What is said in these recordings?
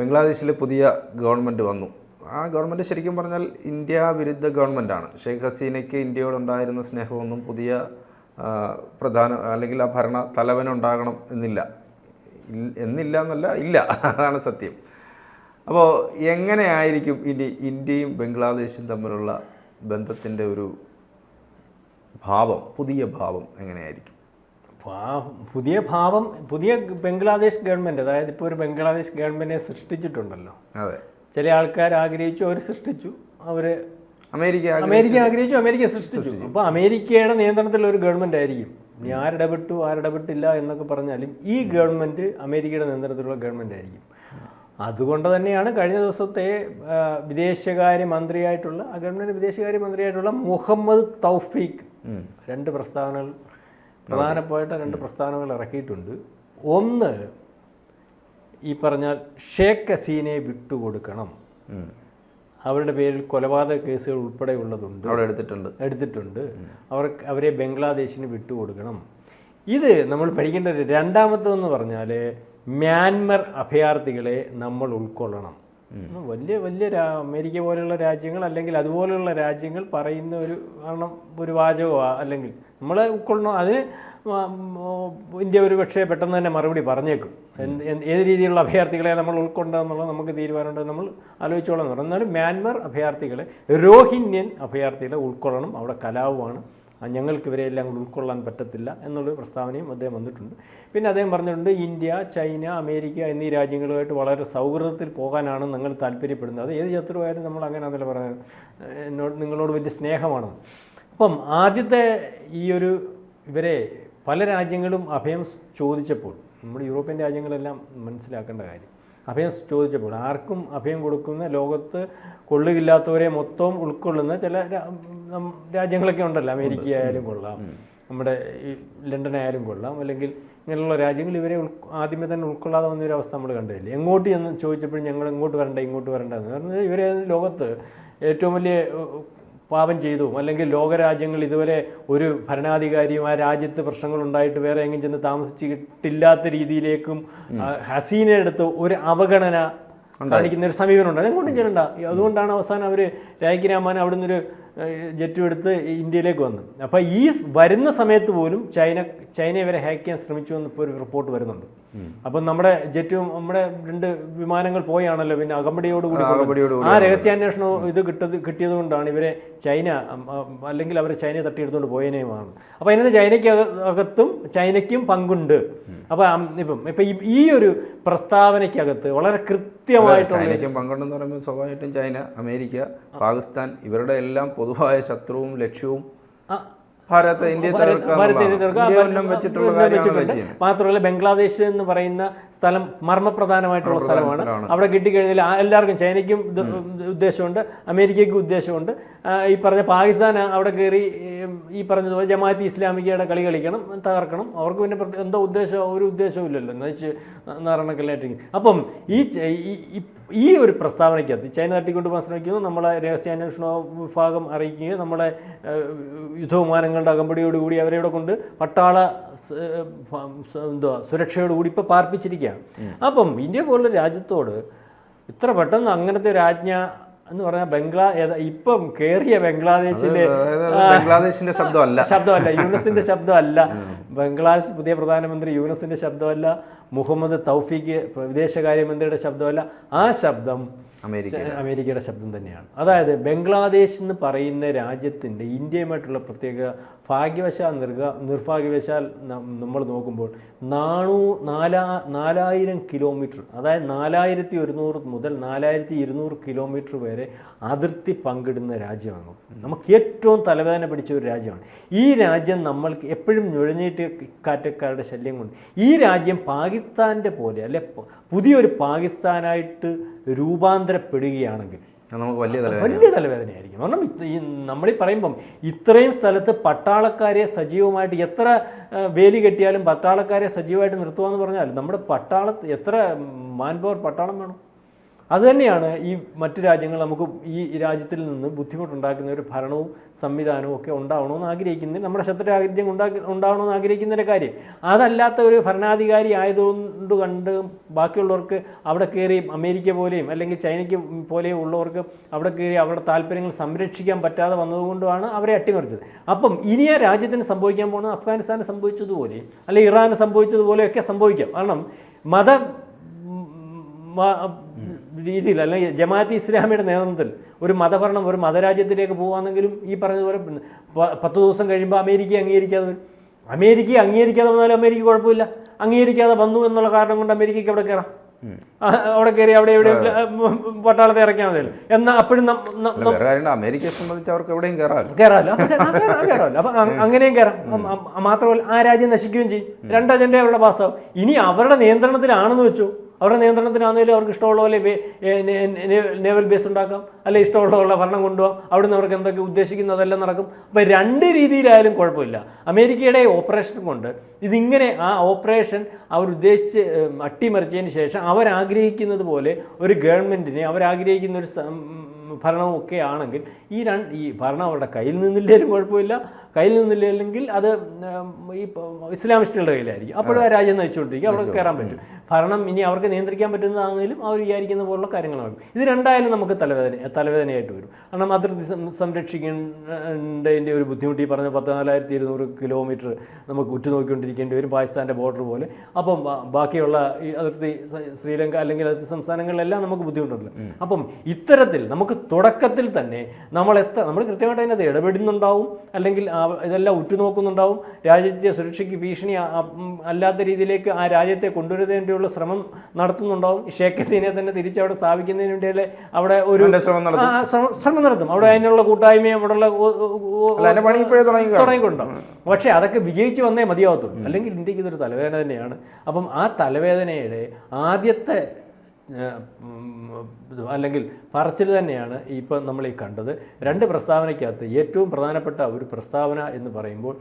ബംഗ്ലാദേശിൽ പുതിയ ഗവൺമെന്റ് വന്നു. ആ ഗവൺമെന്റ് ശരിക്കും പറഞ്ഞാൽ ഇന്ത്യ വിരുദ്ധ ഗവൺമെന്റാണ് ഷെയ്ഖ് ഹസീനയ്ക്ക് ഇന്ത്യയോടുണ്ടായിരുന്ന സ്നേഹമൊന്നും പുതിയ പ്രധാന അല്ലെങ്കിൽ ആ ഭരണ തലവനുണ്ടാകണം എന്നില്ല. എന്നില്ല എന്നല്ല ഇല്ല. അതാണ് സത്യം. അപ്പോൾ എങ്ങനെയായിരിക്കും ഇനി ഇന്ത്യയും ബംഗ്ലാദേശും തമ്മിലുള്ള ബന്ധത്തിന്റെ ഒരു ഭാവം പുതിയ ഭാവം എങ്ങനെയായിരിക്കും? ഭാ- പുതിയ ഭാവം പുതിയ ബംഗ്ലാദേശ് ഗവൺമെന്റ് അതായത് ഇപ്പോൾ ഒരു ബംഗ്ലാദേശ് ഗവൺമെന്റിനെ സൃഷ്ടിച്ചിട്ടുണ്ടല്ലോ. അതെ. ചില ആൾക്കാർ ആഗ്രഹിച്ചു അവർ സൃഷ്ടിച്ചു. അവർ അമേരിക്ക അമേരിക്ക ആഗ്രഹിച്ചു അമേരിക്ക സൃഷ്ടിച്ചു. അപ്പോൾ അമേരിക്കയുടെ നിയന്ത്രണത്തിലുള്ള ഒരു ഗവൺമെന്റ് ആയിരിക്കും. ഇനി ആരിടപെട്ടു ആരിടപെട്ടില്ല എന്നൊക്കെ പറഞ്ഞാലും ഈ ഗവൺമെന്റ് അമേരിക്കയുടെ നിയന്ത്രണത്തിലുള്ള ഗവൺമെന്റ് ആയിരിക്കും. അതുകൊണ്ട് തന്നെയാണ് കഴിഞ്ഞ ദിവസത്തെ വിദേശകാര്യമന്ത്രിയായിട്ടുള്ള വിദേശകാര്യ മന്ത്രിയായിട്ടുള്ള ആ ഗവൺമെന്റ് വിദേശകാര്യ മന്ത്രിയായിട്ടുള്ള മുഹമ്മദ് തൗഫീഖ് രണ്ട് പ്രസ്താവനകൾ പ്രധാനപ്പെട്ട രണ്ട് പ്രസ്ഥാനങ്ങൾ ഇറക്കിയിട്ടുണ്ട്. ഒന്ന് ഈ പറഞ്ഞാൽ ഷേഖ് ഹസീനെ വിട്ടുകൊടുക്കണം. അവരുടെ പേരിൽ കൊലപാതക കേസുകൾ ഉൾപ്പെടെയുള്ളതുണ്ട് അവിടെ എടുത്തിട്ടുണ്ട്. എടുത്തിട്ടുണ്ട്. അവർ അവരെ ബംഗ്ലാദേശിന് വിട്ടുകൊടുക്കണം. ഇത് നമ്മൾ പഠിക്കേണ്ട ഒരു രണ്ടാമത്തെന്ന് പറഞ്ഞാൽ മ്യാൻമർ അഭയാർത്ഥികളെ നമ്മൾ ഉൾക്കൊള്ളണം. വലിയ വലിയ അമേരിക്ക പോലെയുള്ള രാജ്യങ്ങൾ അല്ലെങ്കിൽ അതുപോലെയുള്ള രാജ്യങ്ങൾ പറയുന്ന ഒരു കാരണം ഒരു വാചകമാണ് അല്ലെങ്കിൽ നമ്മളെ ഉൾക്കൊള്ളണം. അതിന് ഇന്ത്യ ഒരു പക്ഷേ പെട്ടെന്ന് തന്നെ മറുപടി പറഞ്ഞേക്കും. ഏത് രീതിയിലുള്ള അഭയാർത്ഥികളെ നമ്മൾ ഉൾക്കൊണ്ടെന്നുള്ളത് നമുക്ക് തീരുമാനമുണ്ട്. നമ്മൾ ആലോചിച്ചോളാം എന്ന് പറഞ്ഞാൽ എന്നാലും മ്യാൻമർ അഭയാർത്ഥികളെ രോഹിന്യൻ അഭയാർത്ഥികളെ ഉൾക്കൊള്ളണം. അവിടെ കലാവുമാണ്. ഞങ്ങൾക്ക് ഇവരെ എല്ലാം കൂടി ഉൾക്കൊള്ളാൻ പറ്റത്തില്ല എന്നുള്ളൊരു പ്രസ്താവനയും അദ്ദേഹം വന്നിട്ടുണ്ട്. പിന്നെ അദ്ദേഹം പറഞ്ഞിട്ടുണ്ട് ഇന്ത്യ ചൈന അമേരിക്ക എന്നീ രാജ്യങ്ങളുമായിട്ട് വളരെ സൗഹൃദത്തിൽ പോകാനാണ് നിങ്ങൾ താല്പര്യപ്പെടുന്നത്. അത് ഏത് ശത്രുവായാലും നമ്മൾ അങ്ങനെ അതല്ല പറയുന്നത്. എന്നോട് നിങ്ങളോട് വലിയ സ്നേഹമാണ് അപ്പം ആദ്യത്തെ ഈ ഒരു ഇവരെ പല രാജ്യങ്ങളും അഭയം ചോദിച്ചപ്പോൾ നമ്മുടെ യൂറോപ്യൻ രാജ്യങ്ങളെല്ലാം മനസ്സിലാക്കേണ്ട കാര്യം അഭയം ചോദിച്ചപ്പോൾ ആർക്കും അഭയം കൊടുക്കുന്ന ലോകത്ത് കൊള്ളുകില്ലാത്തവരെ മൊത്തം ഉൾക്കൊള്ളുന്ന ചില രാജ്യങ്ങളൊക്കെ ഉണ്ടല്ലോ. അമേരിക്ക ആയാലും കൊള്ളാം. നമ്മുടെ ഈ ലണ്ടൻ ആയാലും കൊള്ളാം. അല്ലെങ്കിൽ ഇങ്ങനെയുള്ള രാജ്യങ്ങൾ ഇവരെ ഉൾ ആദ്യമേ തന്നെ ഉൾക്കൊള്ളാതെ വന്ന ഒരു അവസ്ഥ നമ്മൾ കണ്ടില്ലേ? എങ്ങോട്ട് എന്ന് ചോദിച്ചപ്പോഴും ഞങ്ങൾ എങ്ങോട്ട് വരണ്ട ഇങ്ങോട്ട് വരണ്ട എന്ന് പറഞ്ഞാൽ ഇവരെ ലോകത്ത് ഏറ്റവും വലിയ പാപം ചെയ്തു. അല്ലെങ്കിൽ ലോകരാജ്യങ്ങൾ ഇതുവരെ ഒരു ഭരണാധികാരിയും ആ രാജ്യത്ത് പ്രശ്നങ്ങൾ ഉണ്ടായിട്ട് വേറെ എങ്ങും ചെന്ന് താമസിച്ചിട്ടില്ലാത്ത രീതിയിലേക്കും ഹസീനയെടുത്ത് ഹസീനയുടെ ഒരു അവഗണന കാണിക്കുന്ന ഒരു സമീപനം ഉണ്ട് അതെങ്ങോട്ടും ചെല്ലണ്ട. അതുകൊണ്ടാണ് അവസാനം അവർ രാജ്യരാമാൻ അവിടെ നിന്നൊരു ജെറ്റും എടുത്ത് ഇന്ത്യയിലേക്ക് വന്നു. അപ്പോൾ ഈ വരുന്ന സമയത്ത് പോലും ചൈന ചൈന ഇവരെ ഹാക്ക് ചെയ്യാൻ ശ്രമിച്ചു എന്ന് ഇപ്പോൾ ഒരു റിപ്പോർട്ട് വരുന്നുണ്ട്. അപ്പം നമ്മുടെ ജെറ്റ് നമ്മുടെ രണ്ട് വിമാനങ്ങൾ പോയാണല്ലോ പിന്നെ അകമ്പടിയോടുകൂടി കൂടി അകമ്പടിയോടുകൂടി ആ രഹസ്യാന്വേഷണം ഇത് കിട്ടത് കിട്ടിയത് കൊണ്ടാണ് ഇവരെ ചൈന അല്ലെങ്കിൽ അവരെ ചൈന തട്ടിയെടുത്തുകൊണ്ട് പോയതിനെയുമാണ് അപ്പോൾ അതിനകത്ത് ചൈനയ്ക്ക് അക- അകത്തും ചൈനയ്ക്കും പങ്കുണ്ട്. അപ്പോൾ ഇപ്പം ഇപ്പം ഈ- ഒരു പ്രസ്താവനയ്ക്കകത്ത് വളരെ കൃത്യമായിട്ടുള്ള ചൈനയ്ക്കും പങ്കുണ്ടെന്ന് പറയുമ്പോൾ സ്വാഭാവികമായിട്ടും ചൈന അമേരിക്ക പാകിസ്ഥാൻ ഇവരുടെ എല്ലാം പൊതുവായ ശത്രുവും ലക്ഷ്യവും ഭാരത ഇന്ത്യ വെച്ചിട്ടുള്ള മാത്രമല്ല ബംഗ്ലാദേശ് എന്ന് പറയുന്ന സ്ഥലം മർമ്മപ്രധാനമായിട്ടുള്ള സ്ഥലമാണ്. അവിടെ കിട്ടിക്കഴിഞ്ഞാൽ എല്ലാവർക്കും ചൈനയ്ക്കും ഉദ്ദേശമുണ്ട് അമേരിക്കയ്ക്കും ഉദ്ദേശമുണ്ട്. ഈ പറഞ്ഞ പാകിസ്ഥാൻ അവിടെ കയറി ഈ പറഞ്ഞതുപോലെ ജമാഅത്ത് ഇസ്ലാമിക്കയുടെ കളി കളിക്കണം തകർക്കണം. അവർക്ക് പിന്നെ എന്തോ ഉദ്ദേശം ഒരു ഉദ്ദേശവും ഇല്ലല്ലോ. നയിച്ച് നാരണക്കല്ലായിട്ടിരിക്കും അപ്പം ഈ ഈ- ഒരു പ്രസ്താവനയ്ക്കകത്ത് ചൈന തട്ടിക്കൊണ്ടുപോകാൻ ശ്രമിക്കുന്നു നമ്മളെ രഹസ്യാന്വേഷണ വിഭാഗം അറിയിക്കുകയും നമ്മളെ യുദ്ധവിമാനങ്ങളുടെ അകമ്പടിയോടുകൂടി അവരെ ഇവിടെ കൊണ്ട് പട്ടാള എന്തുവാ സുരക്ഷയോടുകൂടി ഇപ്പോൾ പാർപ്പിച്ചിരിക്കുകയാണ് അപ്പം ഇന്ത്യ പോലുള്ള രാജ്യത്തോട് ഇത്ര പെട്ടെന്ന് അങ്ങനത്തെ ഒരു ആജ്ഞ എന്ന് പറഞ്ഞാൽ ബംഗ്ലാ ഇപ്പം കേറിയ ബംഗ്ലാദേശിലെ ബംഗ്ലാദേശിന്റെ ശബ്ദമല്ല. ശബ്ദമല്ല. യൂനസിന്റെ ശബ്ദമല്ല. ബംഗ്ലാദേശ് പുതിയ പ്രധാനമന്ത്രി യൂനസിന്റെ ശബ്ദമല്ല. മുഹമ്മദ് തൗഫീഖ് വിദേശകാര്യമന്ത്രിയുടെ ശബ്ദമല്ല. ആ ശബ്ദം അമേരിക്കയുടെ. ശബ്ദം തന്നെയാണ്. അതായത് ബംഗ്ലാദേശ് എന്ന് പറയുന്ന രാജ്യത്തിന്റെ ഇന്ത്യയുമായിട്ടുള്ള പ്രത്യേക ഭാഗ്യവശാൽ നിർഗ നിർഭാഗ്യവശാൽ നമ്മൾ നോക്കുമ്പോൾ നാണൂ നാലാ നാലായിരം കിലോമീറ്റർ അതായത് നാലായിരത്തി ഒരുന്നൂറ് മുതൽ നാലായിരത്തി ഇരുന്നൂറ് കിലോമീറ്റർ വരെ അതിർത്തി പങ്കിടുന്ന രാജ്യമാണ് നമുക്ക് ഏറ്റവും തലവേദന പിടിച്ച ഒരു രാജ്യമാണ്. ഈ രാജ്യം നമ്മൾക്ക് എപ്പോഴും നുഴഞ്ഞിട്ട് കാറ്റക്കാരുടെ ശല്യം കൊണ്ട് ഈ രാജ്യം പാകിസ്ഥാന്റെ പോലെ അല്ലെ പുതിയൊരു പാകിസ്ഥാനായിട്ട് രൂപാന്തരപ്പെടുകയാണെങ്കിൽ നമുക്ക് വലിയ വലിയ തലവേദനയായിരിക്കും. കാരണം നമ്മളീ പറയുമ്പം ഇത്രയും സ്ഥലത്ത് പട്ടാളക്കാരെ സജീവമായിട്ട് എത്ര വേലി കെട്ടിയാലും പട്ടാളക്കാരെ സജീവമായിട്ട് നിർത്തുക എന്ന് പറഞ്ഞാൽ നമ്മുടെ പട്ടാള എത്ര മാൻ പട്ടാളം വേണം? അതുതന്നെയാണ് ഈ മറ്റു രാജ്യങ്ങൾ നമുക്ക് ഈ രാജ്യത്തിൽ നിന്ന് ബുദ്ധിമുട്ടുണ്ടാക്കുന്ന ഒരു ഭരണവും സംവിധാനവും ഒക്കെ ഉണ്ടാവണമെന്ന് ആഗ്രഹിക്കുന്നത് നമ്മുടെ ശത്രു രാജ്യം ഉണ്ടാക്കി ഉണ്ടാവണമെന്ന് ആഗ്രഹിക്കുന്നതിന്റെ കാര്യം. അതല്ലാത്ത ഒരു ഭരണാധികാരി ആയതുകൊണ്ട് കണ്ട് ബാക്കിയുള്ളവർക്ക് അവിടെ കയറി അമേരിക്ക പോലെയും അല്ലെങ്കിൽ ചൈനയ്ക്ക് പോലെയും ഉള്ളവർക്ക് അവിടെ കയറി അവരുടെ താല്പര്യങ്ങൾ സംരക്ഷിക്കാൻ പറ്റാതെ വന്നതുകൊണ്ടാണ് അവരെ അട്ടിമറിച്ചത്. അപ്പം ഇനി ആ രാജ്യത്തിന് സംഭവിക്കാൻ പോകുന്നത് അഫ്ഗാനിസ്ഥാന് സംഭവിച്ചതുപോലെ അല്ലെങ്കിൽ ഇറാന് സംഭവിച്ചതുപോലെയൊക്കെ സംഭവിക്കാം. കാരണം മത രീതിയിൽ അല്ലെങ്കിൽ ജമാഅത്ത് ഇസ്ലാമിയുടെ നേതൃത്വത്തിൽ ഒരു മതഭരണം ഒരു മതരാജ്യത്തിലേക്ക് പോകുകയാണെങ്കിലും ഈ പറഞ്ഞതുപോലെ പത്ത് ദിവസം കഴിയുമ്പോൾ അമേരിക്ക അംഗീകരിക്കാതെ വരും അമേരിക്ക അംഗീകരിക്കാതെ വന്നാലും അമേരിക്ക കുഴപ്പമില്ല. അംഗീകരിക്കാതെ വന്നു എന്നുള്ള കാരണം കൊണ്ട് അമേരിക്കയ്ക്ക് അവിടെ കയറാം അവിടെ കയറി അവിടെ എവിടെ പട്ടാളത്തെ ഇറക്കിയാൽ മതിയല്ലോ എന്നാൽ അപ്പോഴും അമേരിക്കയെ സംബന്ധിച്ച് അവർക്ക് എവിടെയും കയറാമല്ലോ കയറാമല്ലോ അപ്പൊ അങ്ങനെയും കയറാം മാത്രമല്ല ആ രാജ്യം നശിക്കുകയും ചെയ്യും. രണ്ട് അജണ്ട അവരുടെ പാസ്സാവും. ഇനി അവരുടെ നിയന്ത്രണത്തിലാണെന്ന് വെച്ചു അവരുടെ നിയന്ത്രണത്തിനാണെങ്കിലും അവർക്ക് ഇഷ്ടമുള്ള പോലെ നേവൽ ബേസ് ഉണ്ടാക്കാം. അല്ലെങ്കിൽ ഇഷ്ടമുള്ള പോലെ ഭരണം കൊണ്ടുപോകാം. അവിടുന്ന് അവർക്ക് എന്തൊക്കെ ഉദ്ദേശിക്കുന്നു അതെല്ലാം നടക്കും. അപ്പോൾ രണ്ട് രീതിയിലായാലും കുഴപ്പമില്ല. അമേരിക്കയുടെ ഓപ്പറേഷൻ കൊണ്ട് ഇതിങ്ങനെ ആ ഓപ്പറേഷൻ അവരുദ്ദേശിച്ച് അട്ടിമറിച്ചതിന് ശേഷം അവരാഗ്രഹിക്കുന്നത് പോലെ ഒരു ഗവൺമെന്റിനെ അവരാഗ്രഹിക്കുന്ന ഒരു ഭരണവും ഒക്കെ ആണെങ്കിൽ ഈ രണ്ട് ഈ ഭരണം അവരുടെ കയ്യിൽ നിന്നില്ലേലും കുഴപ്പമില്ല. കയ്യിൽ നിന്നില്ലെങ്കിൽ അത് ഈ ഇസ്ലാമിസ്റ്റുകളുടെ കയ്യിലായിരിക്കും. അപ്പോഴും ആ രാജ്യം നയിച്ചുകൊണ്ടിരിക്കും അവിടെ കയറാൻ പറ്റും. ഭരണം ഇനി അവർക്ക് നിയന്ത്രിക്കാൻ പറ്റുന്നതാണെങ്കിലും അവർ വിചാരിക്കുന്ന പോലുള്ള കാര്യങ്ങളാണ് ഇത് രണ്ടായാലും നമുക്ക് തലവേദന തലവേദനയായിട്ട് വരും. കാരണം അതിർത്തി സംരക്ഷിക്കേണ്ടതിന്റെ ഒരു ബുദ്ധിമുട്ട് ഈ പറഞ്ഞ പത്ത് നാലായിരത്തി ഇരുന്നൂറ് കിലോമീറ്റർ നമുക്ക് ഉറ്റുനോക്കിക്കൊണ്ടിരിക്കേണ്ടി വരും പാകിസ്ഥാന്റെ ബോർഡർ പോലെ. അപ്പം ബാക്കിയുള്ള ഈ അതിർത്തി ശ്രീലങ്ക അല്ലെങ്കിൽ അതിർത്തി സംസ്ഥാനങ്ങളിലെല്ലാം നമുക്ക് ബുദ്ധിമുട്ടുണ്ടല്ലോ. അപ്പം ഇത്തരത്തിൽ നമുക്ക് തുടക്കത്തിൽ തന്നെ നമ്മൾ എത്ര നമ്മൾ കൃത്യമായിട്ട് അതിനകത്ത് ഇടപെടുന്നുണ്ടാവും അല്ലെങ്കിൽ ഇതെല്ലാം ഉറ്റുനോക്കുന്നുണ്ടാവും. രാജ്യത്തെ സുരക്ഷയ്ക്ക് ഭീഷണി അല്ലാത്ത രീതിയിലേക്ക് ആ രാജ്യത്തെ കൊണ്ടുവരുന്നതിന് വേണ്ടിയുള്ള ശ്രമം നടത്തുന്നുണ്ടാവും. ഷേഖ് ഹസീനെ തന്നെ തിരിച്ചവിടെ സ്ഥാപിക്കുന്നതിന് വേണ്ടിയല്ലേ അവിടെ ഒരു ശ്രമം നടത്തും. അവിടെ അതിനുള്ള കൂട്ടായ്മയും അവിടെയുള്ള. തുടങ്ങിക്കൊണ്ടാവും പക്ഷേ അതൊക്കെ വിജയിച്ചു വന്നേ മതിയാവത്തുള്ളൂ. അല്ലെങ്കിൽ ഇന്ത്യയ്ക്ക് ഇതൊരു തലവേദന തന്നെയാണ് അപ്പം ആ തലവേദനയുടെ ആദ്യത്തെ അല്ലെങ്കിൽ പറച്ചിൽ തന്നെയാണ് ഇപ്പം നമ്മൾ ഈ കണ്ടത്. രണ്ട് പ്രസ്താവനയ്ക്കകത്ത് ഏറ്റവും പ്രധാനപ്പെട്ട ഒരു പ്രസ്താവന എന്ന് പറയുമ്പോൾ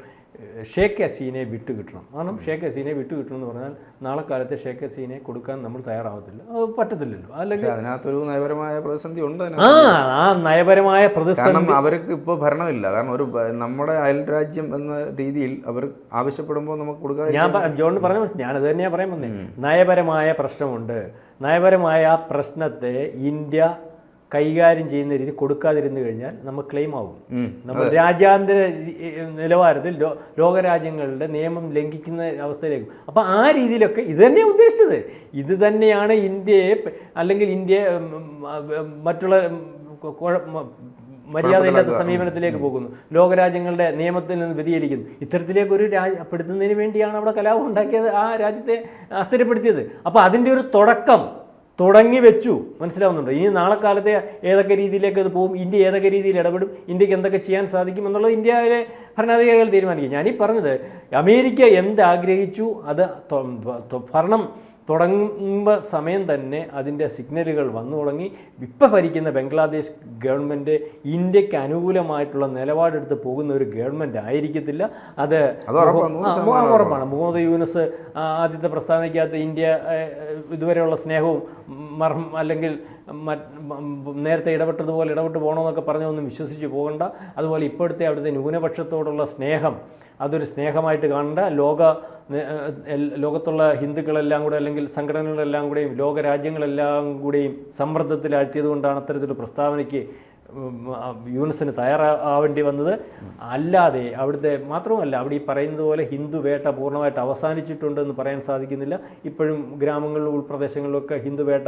ഷേഖ് ഹസീനെ വിട്ടുകിട്ടണം കാരണം ഷേഖ് ഹസീനെ വിട്ടുകിട്ടണം എന്ന് പറഞ്ഞാൽ നാളെ കാലത്തെ ഷേഖ് ഹസീനെ കൊടുക്കാൻ നമ്മൾ തയ്യാറാവത്തില്ല. അത് പറ്റത്തില്ലല്ലോ. അല്ലെങ്കിൽ അതിനകത്തൊരു നയപരമായ പ്രതിസന്ധി ഉണ്ട് ആ ആ നയപരമായ പ്രതിസന്ധി അവർക്ക് ഇപ്പോൾ ഭരണമില്ല. കാരണം ഒരു നമ്മുടെ അയൽ രാജ്യം എന്ന രീതിയിൽ അവർ ആവശ്യപ്പെടുമ്പോൾ നമുക്ക് കൊടുക്കാൻ ഞാൻ ജോണിന് പറഞ്ഞ ഞാനത് തന്നെയാണ് പറയാൻ വന്നേ. നയപരമായ പ്രശ്നമുണ്ട്. നയപരമായ ആ പ്രശ്നത്തെ ഇന്ത്യ കൈകാര്യം ചെയ്യുന്ന രീതി കൊടുക്കാതിരുന്നു കഴിഞ്ഞാൽ നമ്മൾ ക്ലെയിം ആവും. നമ്മൾ രാജ്യാന്തര നിലവാരത്തിൽ ലോകരാജ്യങ്ങളുടെ നിയമം ലംഘിക്കുന്ന അവസ്ഥയിലേക്ക്. അപ്പോൾ ആ രീതിയിലൊക്കെ ഇത് തന്നെ ഉദ്ദേശിച്ചത്. ഇത് തന്നെയാണ് ഇന്ത്യയെ അല്ലെങ്കിൽ ഇന്ത്യയെ മറ്റുള്ള മര്യാദയില്ലാത്ത സമീപനത്തിലേക്ക് പോകുന്നു. ലോകരാജ്യങ്ങളുടെ നിയമത്തിൽ നിന്ന് വ്യതിചലിക്കുന്നു. ഇത്തരത്തിലേക്ക് ഒരു രാജ്യ പെടുത്തുന്നതിന് വേണ്ടിയാണ് അവിടെ കലാപം ഉണ്ടാക്കിയത് ആ രാജ്യത്തെ അസ്ഥിരപ്പെടുത്തിയത്. അപ്പോൾ അതിന്റെ ഒരു തുടക്കം തുടങ്ങി വെച്ചു. മനസ്സിലാവുന്നുണ്ടോ? ഇനി നാളെ കാലത്തെ ഏതൊക്കെ രീതിയിലേക്ക് അത് പോകും ഇന്ത്യ ഏതൊക്കെ രീതിയിൽ ഇടപെടും ഇന്ത്യയ്ക്ക് എന്തൊക്കെ ചെയ്യാൻ സാധിക്കും എന്നുള്ളത് ഇന്ത്യയിലെ ഭരണാധികാരികൾ തീരുമാനിക്കും. ഞാനീ പറഞ്ഞത് അമേരിക്ക എന്ത് ആഗ്രഹിച്ചു അത് ഭരണം തുടങ്ങുമ്പോൾ സമയം തന്നെ അതിന്റെ സിഗ്നലുകൾ വന്നു തുടങ്ങി. ഇപ്പം ഭരിക്കുന്ന ബംഗ്ലാദേശ് ഗവൺമെന്റ് ഇന്ത്യയ്ക്ക് അനുകൂലമായിട്ടുള്ള നിലപാടെടുത്ത് പോകുന്ന ഒരു ഗവൺമെന്റ് ആയിരിക്കത്തില്ല. അത് ഉറപ്പാണ്. മുഹമ്മദ് യൂനസ് ആദ്യത്തെ പ്രസ്താവനയ്ക്കകത്ത് ഇന്ത്യ ഇതുവരെയുള്ള സ്നേഹവും മർഹം അല്ലെങ്കിൽ നേരത്തെ ഇടപെട്ടതുപോലെ ഇടപെട്ട് പോകണമെന്നൊക്കെ പറഞ്ഞൊന്നും വിശ്വസിച്ച് പോകണ്ട. അതുപോലെ ഇപ്പോഴത്തെ അവിടുത്തെ ന്യൂനപക്ഷത്തോടുള്ള സ്നേഹം അതൊരു സ്നേഹമായിട്ട് കാണേണ്ട. ലോക ലോകത്തുള്ള ഹിന്ദുക്കളെല്ലാം കൂടെ അല്ലെങ്കിൽ സംഘടനകളെല്ലാം കൂടെയും ലോകരാജ്യങ്ങളെല്ലാം കൂടെയും സമ്മർദ്ദത്തിലാഴ്ത്തിയത് കൊണ്ടാണ് അത്തരത്തിലൊരു പ്രസ്താവനയ്ക്ക് യൂണിസിന് തയ്യാറാവേണ്ടി വന്നത്. അല്ലാതെ അവിടുത്തെ മാത്രമല്ല അവിടെ ഈ പറയുന്നത് പോലെ ഹിന്ദു വേട്ട പൂർണമായിട്ട് അവസാനിച്ചിട്ടുണ്ടെന്ന് പറയാൻ സാധിക്കുന്നില്ല. ഇപ്പോഴും ഗ്രാമങ്ങളിലും ഉൾപ്രദേശങ്ങളിലൊക്കെ ഹിന്ദു വേട്ട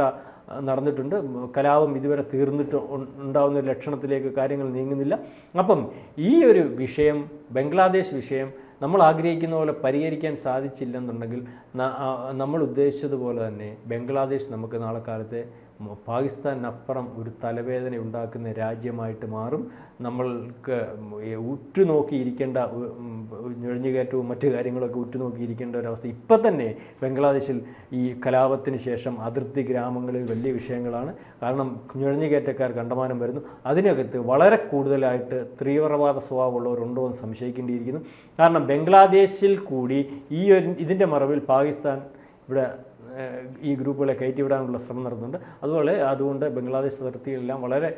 നടന്നിട്ടുണ്ട്. കലാപം ഇതുവരെ തീർന്നിട്ട് ഉണ്ടാകുന്ന ലക്ഷണത്തിലേക്ക് കാര്യങ്ങൾ നീങ്ങുന്നില്ല. അപ്പം ഈ ഒരു വിഷയം ബംഗ്ലാദേശ് വിഷയം നമ്മൾ ആഗ്രഹിക്കുന്ന പോലെ പരിഹരിക്കാൻ സാധിച്ചില്ലെന്നുണ്ടെങ്കിൽ നമ്മൾ ഉദ്ദേശിച്ചതുപോലെ തന്നെ ബംഗ്ലാദേശ് നമുക്ക് നാളെ കാലത്തെ പാകിസ്ഥാനപ്പുറം ഒരു തലവേദന ഉണ്ടാക്കുന്ന രാജ്യമായിട്ട് മാറും. നമ്മൾക്ക് ഉറ്റുനോക്കിയിരിക്കേണ്ട നുഴഞ്ഞുകയറ്റവും മറ്റു കാര്യങ്ങളൊക്കെ ഉറ്റുനോക്കിയിരിക്കേണ്ട ഒരവസ്ഥ ഇപ്പം തന്നെ ബംഗ്ലാദേശിൽ ഈ കലാപത്തിന് ശേഷം അതിർത്തി ഗ്രാമങ്ങളിൽ വലിയ വിഷയങ്ങളാണ്. കാരണം നുഴഞ്ഞുകയറ്റക്കാർ കണ്ടമാനം വരുന്നു. അതിനകത്ത് വളരെ കൂടുതലായിട്ട് തീവ്രവാദ സ്വഭാവമുള്ളവരുണ്ടോ എന്ന് സംശയിക്കേണ്ടിയിരിക്കുന്നു. കാരണം ബംഗ്ലാദേശിൽ കൂടി ഈ ഇതിന്റെ മറവിൽ പാകിസ്ഥാൻ ഇവിടെ ഈ ഗ്രൂപ്പുകളെ കയറ്റിവിടാനുള്ള ശ്രമം നടത്തുന്നുണ്ട്. അതുപോലെ അതുകൊണ്ട് ബംഗ്ലാദേശ് അതിർത്തിയിലെല്ലാം വളരെ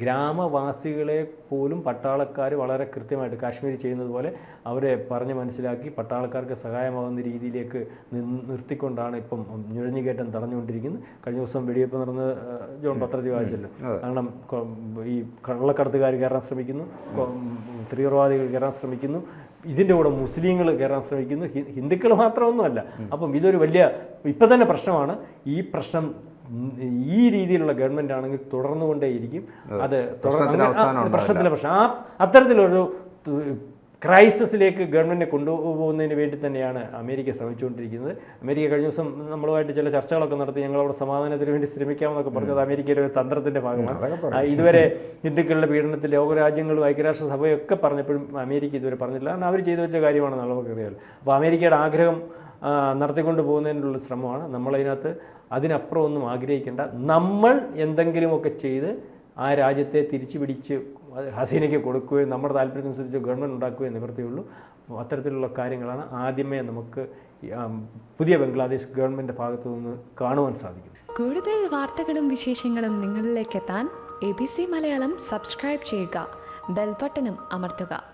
ഗ്രാമവാസികളെ പോലും പട്ടാളക്കാർ വളരെ കൃത്യമായിട്ട് കാശ്മീർ ചെയ്യുന്നത് പോലെ അവരെ പറഞ്ഞ് മനസ്സിലാക്കി പട്ടാളക്കാർക്ക് സഹായമാകുന്ന രീതിയിലേക്ക് നിർത്തിക്കൊണ്ടാണ് ഇപ്പം നുഴഞ്ഞുകയറ്റം തടഞ്ഞുകൊണ്ടിരിക്കുന്നത്. കഴിഞ്ഞ ദിവസം വെടിവെപ്പ് നടന്ന് ജോൺ പത്രത്തിൽ വായിച്ചല്ലോ. കാരണം ഈ കള്ളക്കടത്തുകാർ കയറാൻ ശ്രമിക്കുന്നു തീവ്രവാദികൾ കയറാൻ ശ്രമിക്കുന്നു. ഇതിന്റെ കൂടെ മുസ്ലിങ്ങൾ കയറാൻ ശ്രമിക്കുന്നു. ഹിന്ദുക്കൾ മാത്രമൊന്നുമല്ല. അപ്പം ഇതൊരു വലിയ ഇപ്പം തന്നെ പ്രശ്നമാണ്. ഈ പ്രശ്നം ഈ രീതിയിലുള്ള ഗവൺമെന്റ് ആണെങ്കിൽ തുടർന്നുകൊണ്ടേയിരിക്കും. അത്. പ്രശ്നത്തിലെ പ്രശ്നം. ആ അത്തരത്തിലൊരു ക്രൈസിസിലേക്ക് ഗവൺമെന്റിനെ കൊണ്ടുപോകുന്നതിന് വേണ്ടി തന്നെയാണ് അമേരിക്ക ശ്രമിച്ചുകൊണ്ടിരിക്കുന്നത്. അമേരിക്ക കഴിഞ്ഞ ദിവസം നമ്മളുമായിട്ട് ചില ചർച്ചകളൊക്കെ നടത്തി ഞങ്ങളവിടെ സമാധാനത്തിന് വേണ്ടി ശ്രമിക്കാമെന്നൊക്കെ പറഞ്ഞത് അമേരിക്കയുടെ ഒരു തന്ത്രത്തിന്റെ ഭാഗമാണ്. ഇതുവരെ ഹിന്ദുക്കളുടെ പീഡനത്തിൽ ലോകരാജ്യങ്ങളും ഐക്യരാഷ്ട്രസഭയൊക്കെ പറഞ്ഞപ്പോഴും അമേരിക്ക ഇതുവരെ പറഞ്ഞില്ല. കാരണം അവർ ചെയ്തു വെച്ച കാര്യമാണെന്ന് നമുക്കറിയാമല്ലോ അപ്പോൾ അമേരിക്കയുടെ ആഗ്രഹം നടത്തിക്കൊണ്ട് പോകുന്നതിനുള്ള ശ്രമമാണ്. നമ്മളതിനകത്ത് അതിനപ്പുറം ഒന്നും ആഗ്രഹിക്കേണ്ട. നമ്മൾ എന്തെങ്കിലുമൊക്കെ ചെയ്ത് ആ രാജ്യത്തെ തിരിച്ചു പിടിച്ച് ഹസീനയ്ക്ക് കൊടുക്കുകയും നമ്മുടെ താല്പര്യത്തിനനുസരിച്ച് ഗവൺമെന്റ് ഉണ്ടാക്കുകയും നിവൃത്തിയുള്ളൂ അത്തരത്തിലുള്ള കാര്യങ്ങളാണ് ആദ്യമേ നമുക്ക് പുതിയ ബംഗ്ലാദേശ് ഗവൺമെന്റ് ഭാഗത്തു നിന്ന് കാണുവാൻ സാധിക്കും കൂടുതൽ വാർത്തകളും വിശേഷങ്ങളും നിങ്ങളിലേക്ക് എത്താൻ A B C Malayalam subscribe ചെയ്യുക. ബെൽബട്ടനും അമർത്തുക.